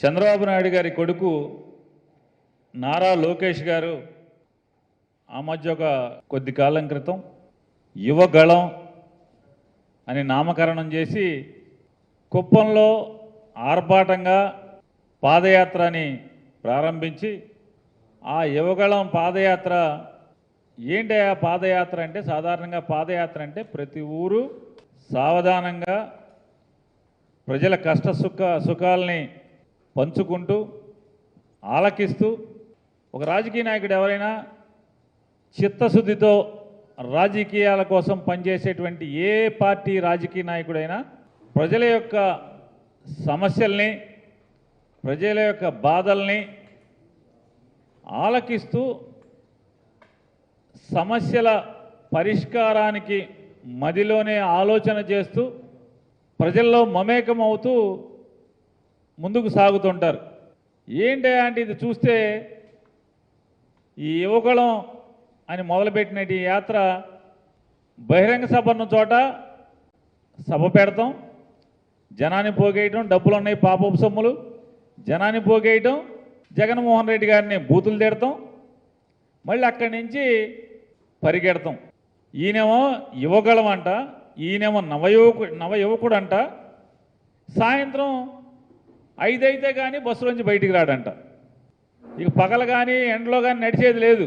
చంద్రబాబు నాయుడు గారి కొడుకు నారా లోకేష్ గారు ఆ మధ్య ఒక కొద్ది కాలం క్రితం యువగళం అని నామకరణం చేసి కుప్పంలో ఆర్భాటంగా పాదయాత్రని ప్రారంభించి ఆ యువగళం పాదయాత్ర ఏంటి ఆ పాదయాత్ర అంటే? సాధారణంగా పాదయాత్ర అంటే ప్రతి ఊరు సావధానంగా ప్రజల కష్ట సుఖ సుఖాలని పంచుకుంటూ ఆలకిస్తూ ఒక రాజకీయ నాయకుడు ఎవరైనా చిత్తశుద్ధితో రాజకీయాల కోసం పనిచేసేటువంటి ఏ పార్టీ రాజకీయ నాయకుడైనా ప్రజల యొక్క సమస్యల్ని ప్రజల యొక్క బాధల్ని ఆలకిస్తూ సమస్యల పరిష్కారానికి మదిలోనే ఆలోచన చేస్తూ ప్రజల్లో మమేకం అవుతూ ముందుకు సాగుతుంటారు. ఏంటి అంటే ఇది చూస్తే ఈ యువకులం అని మొదలుపెట్టిన ఈ యాత్ర బహిరంగ సభ ఉన్న చోట సభ పెడతాం. జనాన్ని పోగేయటం డబ్బులు ఉన్నాయి పాపపు సొమ్ములు. జనాన్ని పోగేయటం జగన్మోహన్ రెడ్డి గారిని బూతులు తిడతాం. మళ్ళీ అక్కడి నుంచి పరిగెడతాం. ఈయనేమో యువగళం అంట ఈయనేమో నవయువకు నవయువకుడు అంట సాయంత్రం ఐదైతే కానీ బస్సులోంచి బయటికి రాడంట. ఇక పగలు కానీ ఎండలో కానీ నడిచేది లేదు.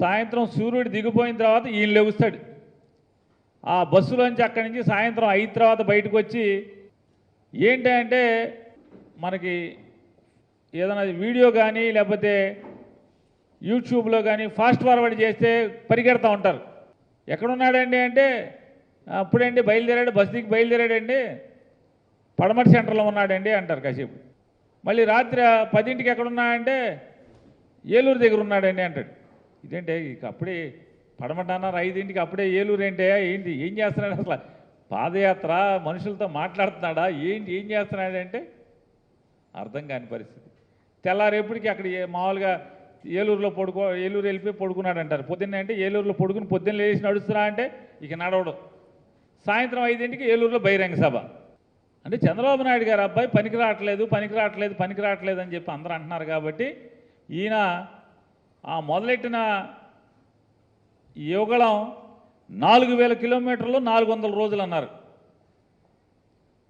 సాయంత్రం సూర్యుడు దిగిపోయిన తర్వాత ఈయన లెగుస్తాడు. ఆ బస్సులోంచి అక్కడి నుంచి సాయంత్రం అయిన తర్వాత బయటకు వచ్చి ఏంటంటే మనకి ఏదైనా వీడియో కానీ లేకపోతే యూట్యూబ్లో కానీ ఫాస్ట్ ఫార్వర్డ్ చేస్తే పరిగెడతా ఉంటారు. ఎక్కడున్నాడండి అంటే అప్పుడండి బయలుదేరాడు బస్ దిగి బయలుదేరాడండి. పడమటి సెంటర్లో ఉన్నాడండి అంటారు కాసేపు. మళ్ళీ రాత్రి పదింటికి ఎక్కడున్నాడంటే ఏలూరు దగ్గర ఉన్నాడండి అంటాడు. ఇదేంటే ఇక అప్పుడే పడమట అన్నారు ఐదింటికి అప్పుడే ఏలూరు ఏంటి ఏంటి ఏం చేస్తున్నాడు అసలు? పాదయాత్ర మనుషులతో మాట్లాడుతున్నాడా ఏంటి ఏం చేస్తున్నాడంటే అర్థం కాని పరిస్థితి. తెల్లారేపటికి అక్కడ మామూలుగా ఏలూరులో పడుకో ఏలూరు వెళ్ళిపోయి పడుకున్నాడు అంటారు. పొద్దున్నే అంటే ఏలూరులో పడుకుని పొద్దున్న లేచి నడుస్తున్నా అంటే ఇక నడవడం. సాయంత్రం ఐదింటికి ఏలూరులో బహిరంగ సభ. అంటే చంద్రబాబు నాయుడు గారు అబ్బాయి పనికి రావట్లేదు పనికి రావట్లేదు పనికి రావట్లేదు అని చెప్పి అందరూ అంటున్నారు కాబట్టి ఈయన ఆ మొదలెట్టిన ఈ యువగళం నాలుగు వేల కిలోమీటర్లు నాలుగు వందల రోజులు అన్నారు.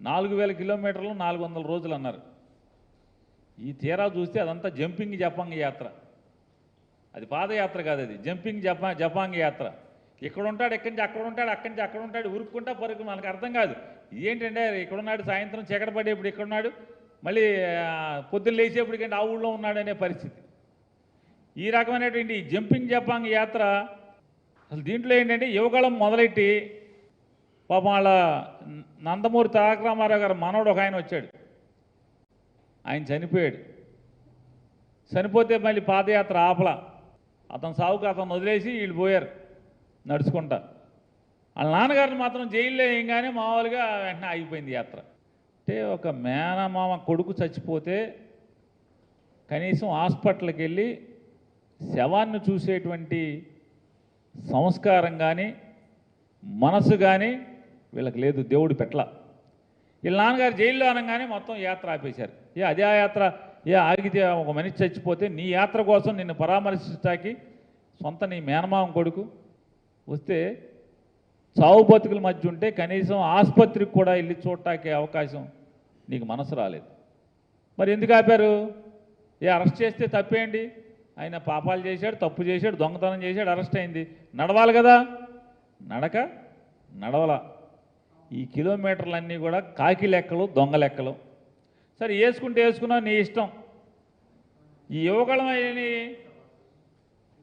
నాలుగు వేల కిలోమీటర్లు నాలుగు వందల రోజులు అన్నారు. ఈ తీరా చూస్తే అదంతా జంపింగ్ జపాంగ్ యాత్ర. అది పాదయాత్ర కాదు అది జంపింగ్ జపా జపాంగ్ యాత్ర. ఇక్కడ ఉంటాడు ఎక్కడి నుంచి అక్కడ ఉంటాడు అక్కడి నుంచి అక్కడ ఉంటాడు ఉరుక్కుంటా పరుగు మనకు అర్థం కాదు. ఏంటంటే ఇక్కడున్నాడు సాయంత్రం చీకట పడేప్పుడు ఇక్కడున్నాడు మళ్ళీ పొద్దున్న లేచేప్పటికంటే ఆ ఊళ్ళో ఉన్నాడు అనే పరిస్థితి. ఈ రకమైనటువంటి జంపింగ్ జపాంగ్ యాత్ర అసలు దీంట్లో ఏంటంటే యువగళం మొదలెట్టి పాపం వాళ్ళ నందమూరి తారక రామారావు గారు మనవడు ఒక ఆయన వచ్చాడు. ఆయన చనిపోయాడు. చనిపోతే మళ్ళీ పాదయాత్ర ఆపల. అతను సావుకు అతను వదిలేసి వీళ్ళు పోయారు నడుచుకుంటా. వాళ్ళ నాన్నగారిని మాత్రం జైల్లో వేయంగానే మామూలుగా వెంటనే ఆగిపోయింది యాత్ర. అంటే ఒక మేనమామ కొడుకు చచ్చిపోతే కనీసం హాస్పిటల్కి వెళ్ళి శవాన్ని చూసేటువంటి సంస్కారం కానీ మనసు కానీ వీళ్ళకి లేదు దేవుడు పెట్ల వీళ్ళ నాన్నగారు జైల్లో అనగానే మొత్తం యాత్ర ఆపేశారు. ఏ అదే ఆ యాత్ర? ఏ ఆగితే ఒక మనిషి చచ్చిపోతే నీ యాత్ర కోసం నిన్ను పరామర్శించడానికి సొంత నీ మేనమామ కొడుకు వస్తే చావు బతుకుల మధ్య ఉంటే కనీసం ఆసుపత్రికి కూడా వెళ్ళి చూడటానికి అవకాశం నీకు మనసు రాలేదు. మరి ఎందుకు ఆపారు? ఏ అరెస్ట్ చేస్తే తప్పేంటి? ఆయన పాపాలు చేశాడు తప్పు చేశాడు దొంగతనం చేశాడు అరెస్ట్ అయింది. నడవాలి కదా? నడక నడవల. ఈ కిలోమీటర్లన్నీ కూడా కాకి లెక్కలు దొంగ లెక్కలు. సరే వేసుకుంటే వేసుకున్నావు నీ ఇష్టం. ఈ యువకులమని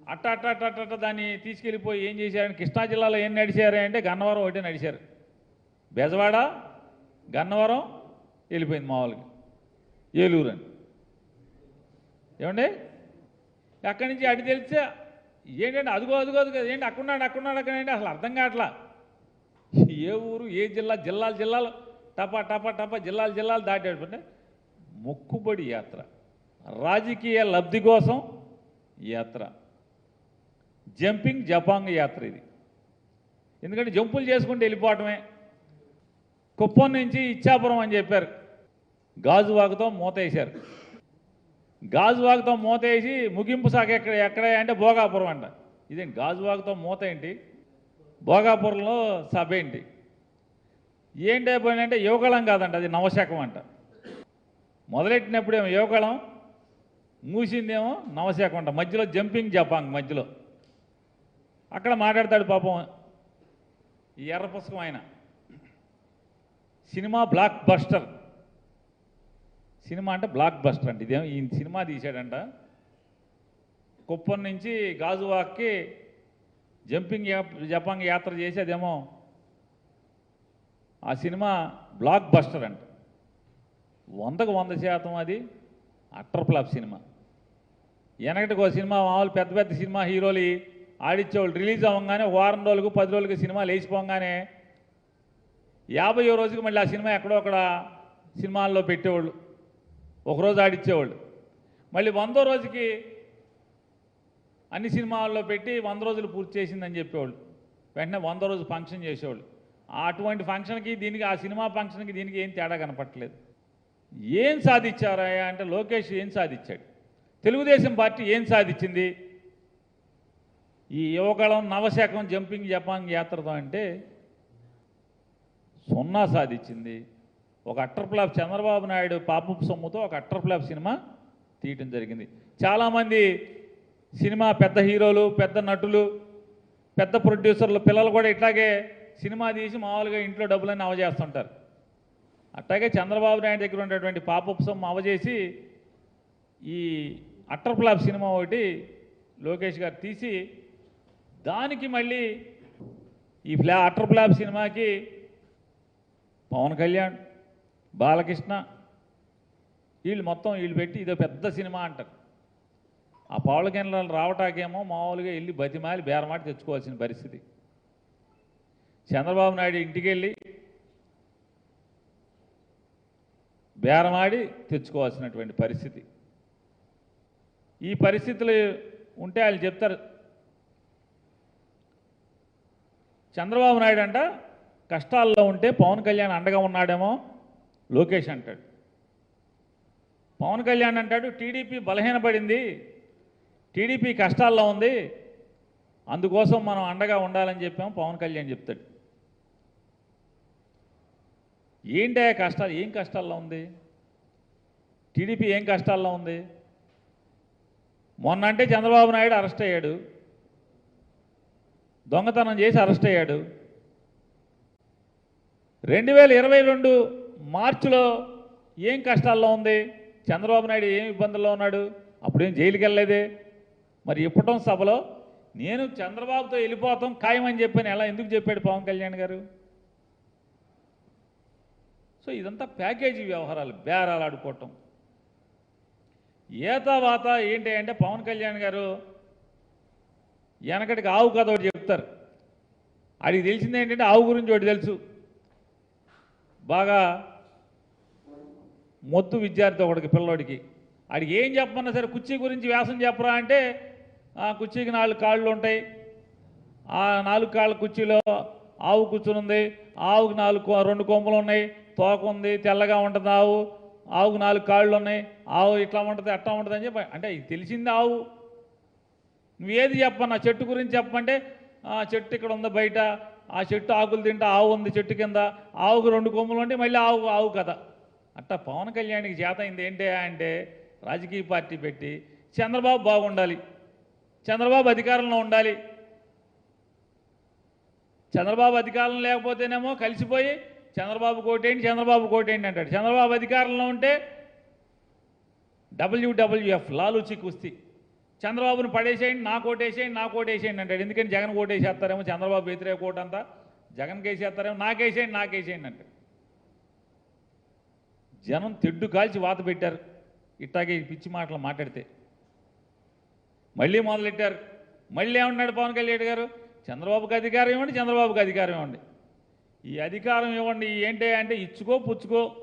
అట్ట అట్ట అట్ట అట్ట దాన్ని తీసుకెళ్ళిపోయి ఏం చేశారని కృష్ణా జిల్లాలో ఏం నడిచారు అంటే గన్నవరం ఒకటే నడిచారు. బెజవాడ గన్నవరం వెళ్ళిపోయింది మామూలుగా ఏలూరు అని. ఏమండి? అక్కడి నుంచి అటు తెలిస్తే ఏంటంటే అదిగో అదిగో అదిగో ఏంటి అక్కడున్నాడు అక్కడున్నాడు అక్కడ ఏంటి అసలు అర్థం కావట్లా. ఏ ఊరు ఏ జిల్లా జిల్లాలు జిల్లాలు టపా టపా టపా జిల్లాలు జిల్లాలు దాటేటంటే మొక్కుబడి యాత్ర. రాజకీయ లబ్ధి కోసం యాత్ర. జంపింగ్ జపాంగ్ యాత్ర ఇది. ఎందుకంటే జంపులు చేసుకుంటూ వెళ్ళిపోవటమే. కుప్పం నుంచి ఇచ్చాపురం అని చెప్పారు. గాజువాకతో మూత వేశారు. గాజువాకతో మూత వేసి ముగింపు శాఖ ఎక్కడ ఎక్కడ అంటే భోగాపురం అంట. ఇదేంటి గాజువాకతో మూత ఏంటి? భోగాపురంలో సభ ఏంటి? ఏంటి అయిపోయిందంటే యువకళం కాదంట అది నవశకం అంట. మొదలెట్టినప్పుడేమో యువకళం మూసిందేమో నవశకం అంట. మధ్యలో జంపింగ్ జపాంగ్ మధ్యలో. అక్కడ మాట్లాడతాడు పాపం ఈ ఎర్ర పుస్తకం ఆయన. సినిమా బ్లాక్ బస్టర్ సినిమా అంటే బ్లాక్ బస్టర్ అంటే. ఇదేమో ఈ సినిమా తీశాడంట. కుప్పం నుంచి గాజువాక్కి జంపింగ్ జపాంగ్ యాత్ర చేసి అదేమో ఆ సినిమా బ్లాక్ బస్టర్ అంట. వందకు వంద శాతం అది అట్టర్ ఫ్లాప్ సినిమా. వెనకటికి ఒక సినిమా మామూలు పెద్ద పెద్ద సినిమా హీరోలు ఆడిచ్చేవాళ్ళు రిలీజ్ అవ్వగానే వారం రోజులకు పది రోజులకి సినిమా లేచిపోగానే యాభై రోజుకి మళ్ళీ ఆ సినిమా ఎక్కడో అక్కడ సినిమాల్లో పెట్టేవాళ్ళు. ఒకరోజు ఆడిచ్చేవాళ్ళు. మళ్ళీ వందో రోజుకి అన్ని సినిమాల్లో పెట్టి వంద రోజులు పూర్తి చేసిందని చెప్పేవాళ్ళు. వెంటనే వంద రోజు ఫంక్షన్ చేసేవాళ్ళు. అటువంటి ఫంక్షన్కి దీనికి ఆ సినిమా ఫంక్షన్కి దీనికి ఏం తేడా కనపట్లేదు ఏం సాధించారా అంటే లోకేష్ ఏం సాధించాడు? తెలుగుదేశం పార్టీ ఏం సాధించింది? ఈ యువకళం నవశకం జంపింగ్ జపాంగ్ యాత్రతో అంటే సున్నా సాధించింది. ఒక అట్టర్ ఫ్లాప్ చంద్రబాబు నాయుడు పాపపు సొమ్ముతో ఒక అట్టర్ ఫ్లాప్ సినిమా తీయటం జరిగింది. చాలామంది సినిమా పెద్ద హీరోలు పెద్ద నటులు పెద్ద ప్రొడ్యూసర్లు పిల్లలు కూడా ఇట్లాగే సినిమా తీసి మామూలుగా ఇంట్లో డబ్బులన్నీ అవజేస్తుంటారు అట్లాగే చంద్రబాబు నాయుడు దగ్గర ఉన్నటువంటి పాపపు సొమ్ము అవజేసి ఈ అట్టర్ ఫ్లాప్ సినిమా ఒకటి లోకేష్ గారు తీసి దానికి మళ్ళీ ఈ ఫ్లా అట్టర్ ఫ్లాప్ సినిమాకి పవన్ కళ్యాణ్ బాలకృష్ణ వీళ్ళు మొత్తం వీళ్ళు పెట్టి ఇదో పెద్ద సినిమా అంటారు. ఆ పవన్ కళ్యాణ్ రావటాకేమో మామూలుగా వెళ్ళి బతిమాలి బేరమాట తెచ్చుకోవాల్సిన పరిస్థితి. చంద్రబాబు నాయుడు ఇంటికి వెళ్ళి బేరమాడి తెచ్చుకోవాల్సినటువంటి పరిస్థితి. ఈ పరిస్థితులు ఉంటే వాళ్ళు చెప్తారు చంద్రబాబు నాయుడు అంట కష్టాల్లో ఉంటే పవన్ కళ్యాణ్ అండగా ఉన్నాడేమో లోకేష్ అంటాడు. పవన్ కళ్యాణ్ అంటాడు టీడీపీ బలహీనపడింది టీడీపీ కష్టాల్లో ఉంది అందుకోసం మనం అండగా ఉండాలని చెప్పాము పవన్ కళ్యాణ్ చెప్తాడు. ఏంటి కష్టాలు ఏం కష్టాల్లో ఉంది? టీడీపీ ఏం కష్టాల్లో ఉంది? మొన్న అంటే చంద్రబాబు నాయుడు అరెస్ట్ అయ్యాడు. దొంగతనం చేసి అరెస్ట్ అయ్యాడు. రెండు వేల ఇరవై రెండు మార్చిలో ఏం కష్టాల్లో ఉంది? చంద్రబాబు నాయుడు ఏం ఇబ్బందుల్లో ఉన్నాడు? అప్పుడేం జైలుకి వెళ్ళలేదే? మరి ఇప్పటం సభలో నేను చంద్రబాబుతో వెళ్ళిపోతాం ఖాయమని చెప్పాను ఎలా ఎందుకు చెప్పాడు పవన్ కళ్యాణ్ గారు? సో ఇదంతా ప్యాకేజీ వ్యవహారాలు బేరాలు ఆడుకోవటం. ఏతావాత ఏంటి అంటే పవన్ కళ్యాణ్ గారు వెనకటికి ఆవు కథ ఒకటి చెప్తారు. అడిగి తెలిసింది ఏంటంటే ఆవు గురించి ఒకటి తెలుసు. బాగా మొద్దు విద్యార్థి ఒకడికి పిల్లోడికి. అడిగి ఏం చెప్పమన్నా సరే కుర్చీ గురించి వ్యాసం చెప్పరా అంటే ఆ కుర్చీకి నాలుగు కాళ్ళు ఉంటాయి. ఆ నాలుగు కాళ్ళ కుర్చీలో ఆవు కూర్చునుంది. ఆవుకి నాలుగు రెండు కొమ్మలు ఉన్నాయి. తోక ఉంది తెల్లగా ఉంటుంది ఆవు. ఆవుకు నాలుగు కాళ్ళు ఉన్నాయి. ఆవు ఇట్లా ఉంటుంది అట్లా ఉంటుంది అని చెప్పి అంటే తెలిసింది ఆవు. నువ్వు ఏది చెప్పన్నా చెట్టు గురించి చెప్పమంటే ఆ చెట్టు ఇక్కడ ఉంది బయట ఆ చెట్టు ఆకులు తింటే ఆవు ఉంది చెట్టు కింద ఆవుకు రెండు కొమ్ములు ఉంటే మళ్ళీ ఆవు ఆవు కథ. అట్టా పవన్ కళ్యాణ్కి చేత అయింది ఏంటి అంటే రాజకీయ పార్టీ పెట్టి చంద్రబాబు బాగుండాలి. చంద్రబాబు అధికారంలో ఉండాలి. చంద్రబాబు అధికారం లేకపోతేనేమో కలిసిపోయి చంద్రబాబు కోటేంటి చంద్రబాబు కోటేయండి అంటాడు. చంద్రబాబు అధికారంలో ఉంటే డబ్ల్యూడబ్ల్యూఎఫ్ లాలూచి కుస్తీ. చంద్రబాబును పడేసేయండి నా కోటేసేయండి నా కోటేసేయండి అంటాడు. ఎందుకని జగన్ కోటేసేస్తారేమో చంద్రబాబు వ్యతిరేక కోట అంతా జగన్ నాకేసేయండి నాకేసేయండి అంటాడు. జనం తెడ్డు కాల్చి వాత పెట్టారు. ఇట్టాగే పిచ్చి మాటలు మాట్లాడితే. మళ్ళీ మొదలెట్టారు. మళ్ళీ ఏమన్నాడు పవన్ కళ్యాణ్ గారు? చంద్రబాబుకి అధికారం ఇవ్వండి చంద్రబాబుకి అధికారం ఇవ్వండి. ఈ అధికారం ఇవ్వండి ఏంటి అంటే ఇచ్చుకో పుచ్చుకో.